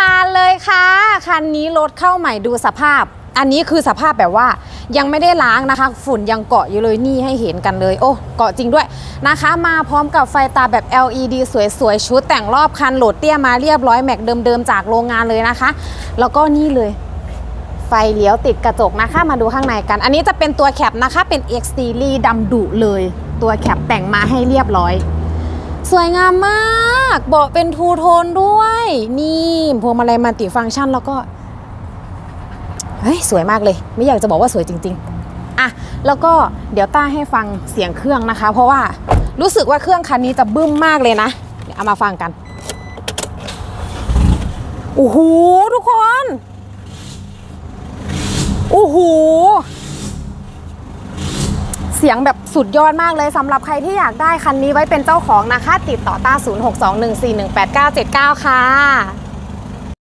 มาเลยค่ะ คันนี้รถเข้าใหม่ดูสภาพ อันนี้คือสภาพแบบว่ายังไม่ได้ล้างนะคะ ฝุ่นยังเกาะอยู่เลยนี่ให้เห็นกันเลย โอ้เกาะจริงด้วยนะคะ มาพร้อมกับไฟตาแบบ LED สวยๆ ชุดแต่งรอบคันโหลดเตี้ยมาเรียบร้อยแม็กเดิมๆ จากโรงงานเลยนะคะ แล้วก็นี่เลยไฟเลี้ยวติดกระจกนะคะ มาดูข้างในกัน อันนี้จะเป็นตัวแคปนะคะเป็น X Series ดำดุเลย ตัวแคปแต่งมาให้เรียบร้อย สวยงามมากเบาะเป็นทูโทนด้วย นี่พวงมาลัยมัลติฟังก์ชันแล้วก็เฮ้ยสวยมากเลย ไม่อยากจะบอกว่าสวยจริง ๆอะแล้วก็เดี๋ยวต้าให้ฟังเสียงเครื่องนะคะ เพราะว่ารู้สึกว่าเครื่องคันนี้จะบึ้มมากเลยนะ เดี๋ยวเอามาฟังกันโอ้โหทุกคนโอ้โห เสียงแบบสุดยอดมากเลยสำหรับใครที่อยากได้คันนี้ไว้เป็นเจ้าของนะคะ ติดต่อต้า 0621418979 ค่ะ